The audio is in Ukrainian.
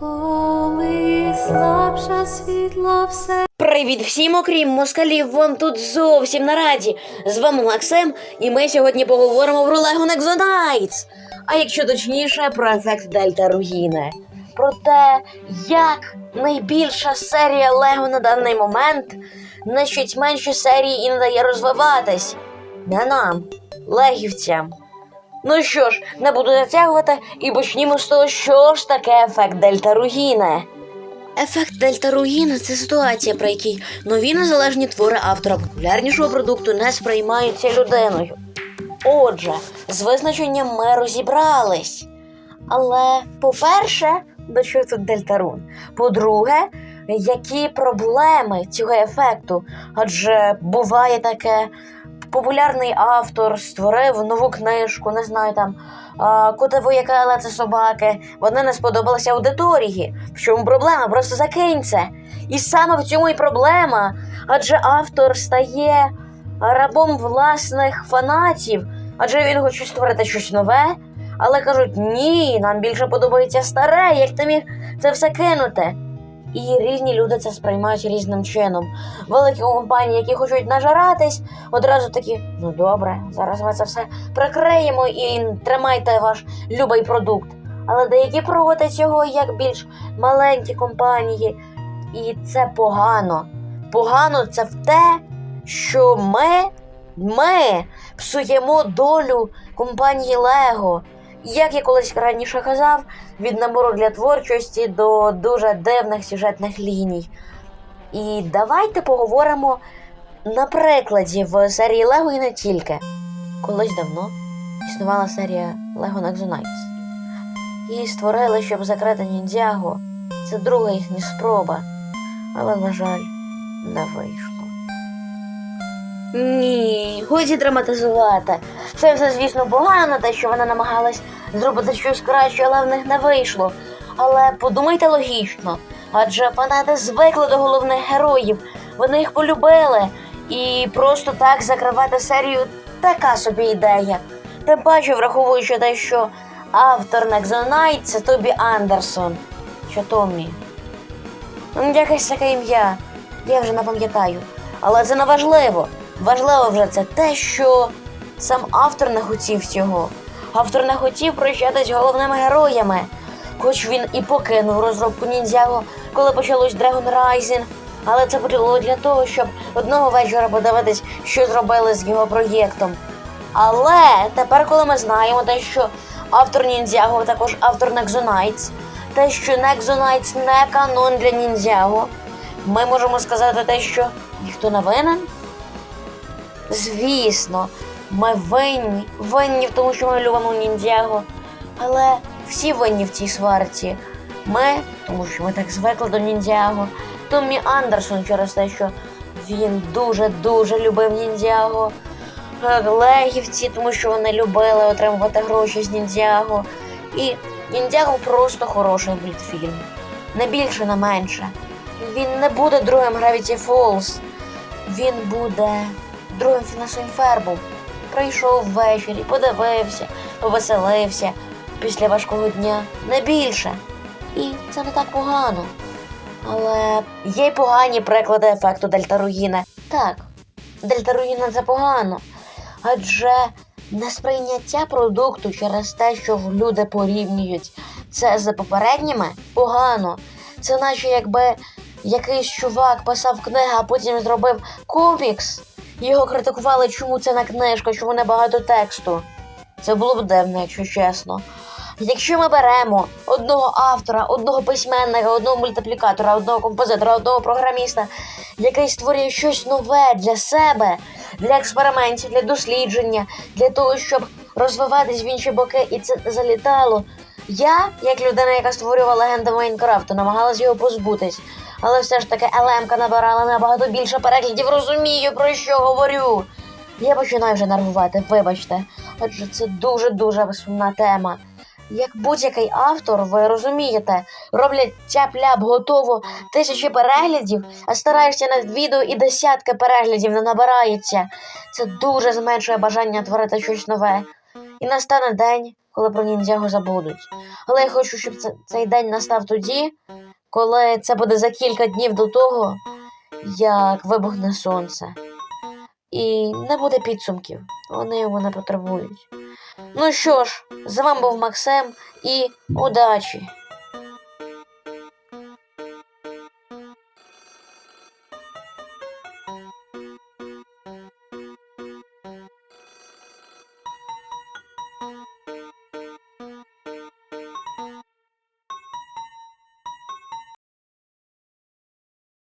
Коли слабша світло все Привіт всім, окрім москалів, вам тут зовсім на раді. З вами Максим, і ми сьогодні поговоримо про Lego Nexonites. А якщо точніше, про ефект Дельта Ругіне. Про те, як найбільша серія Лего на даний момент нищить менші серії і не дає розвиватись. Не нам, легівцям. Ну що ж, не буду затягувати і почнімо з того, що ж таке ефект Дельта Ругіне. Ефект Дельта Ругіна це ситуація, при якій нові незалежні твори автора популярнішого продукту не сприймаються людиною. Отже, з визначенням ми розібрались. Але, по-перше, до чого тут дельтарун? По-друге, які проблеми цього ефекту? Адже буває таке, популярний автор створив нову книжку, не знаю там. А, Коти вояки, це собаки. Вони не сподобалися аудиторії. В чому проблема? Просто закинь це. І саме в цьому і проблема. Адже автор стає рабом власних фанатів, адже він хоче створити щось нове, але кажуть: ні, нам більше подобається старе, як ти міг це все кинути. І різні люди це сприймають різним чином. Великі компанії, які хочуть нажаратись, одразу такі: ну добре, зараз ми це все прикриємо і тримайте ваш любий продукт. Але деякі проти цього як більш маленькі компанії, і це погано. Погано це в те, що ми, ми псуємо долю компанії Лего. Як я колись раніше казав, від набору для творчості до дуже дивних сюжетних ліній. І давайте поговоримо на прикладі в серії Лего і не тільки. Колись давно існувала серія Lego Nexonites. Її створили, щоб закрити ніндзяго. Це друга їхня спроба, але, на жаль, не вийшло. Ні, годі драматизувати. Це все, звісно, погано, те, що вона намагалась зробити щось краще, але в них не вийшло. Але подумайте логічно, адже фанати звикли до головних героїв, вони їх полюбили. І просто так закривати серію така собі ідея. Тим паче, враховуючи те, що автор Nexonite – це Тобі Андерсон. Що Томмі? Ну, якесь таке ім'я. Я вже не пам'ятаю. Але це не важливо. Важливо вже це те, що сам автор не хотів цього. Автор не хотів прощатись головними героями. Хоч він і покинув розробку ніндзяго, коли почалось Dragon Rising, але це було для того, щоб одного вечора подивитись, що зробили з його проєктом. Але тепер, коли ми знаємо те, що автор ніндзяго також автор Nexonites, те, що Nexonites не канон для ніндзяго, ми можемо сказати те, що ніхто не винен. Звісно, ми винні, винні в тому, що ми любимо ніндзяго. Але всі винні в цій сварці. Ми, тому що ми так звикли до ніндзяго. Томмі Андерсон через те, що він дуже-дуже любив ніндзяго. Легівці, тому що вони любили отримувати гроші з ніндзяго. І ніндзяго просто хороший мультфільм. Не більше, не менше. Він не буде другим Gravity Falls. Він буде другим фінансовим фербом. Прийшов ввечері, подивився, повеселився після важкого дня. Не більше. І це не так погано. Але є й погані приклади ефекту дельтаруїна. Так, дельтаруїна це погано. Адже несприйняття продукту через те, що люди порівнюють це з попередніми, погано. Це наче якби якийсь чувак писав книгу, а потім зробив комікс. Його критикували, чому це не книжка, чому не багато тексту. Це було б дивно, якщо чесно. Якщо ми беремо одного автора, одного письменника, одного мультиплікатора, одного композитора, одного програміста, який створює щось нове для себе, для експериментів, для дослідження, для того, щоб розвиватись в інші боки, і це залітало. Я, як людина, яка створювала легенди Майнкрафту, намагалась його позбутись. Але все ж таки ЛМК набирала набагато більше переглядів, розумію, про що говорю. Я починаю вже нервувати, вибачте, адже це дуже-дуже сумна тема. Як будь-який автор, ви розумієте, роблять тяп-ляп готово тисячі переглядів, а стараєшся над відео і десятки переглядів не набирається. Це дуже зменшує бажання творити щось нове. І настане день, коли про ніндзягу забудуть. Але я хочу, щоб цей день настав тоді, коли це буде за кілька днів до того, як вибухне сонце. І не буде підсумків. Вони його не потребують. Ну що ж, з вами був Максим і удачі!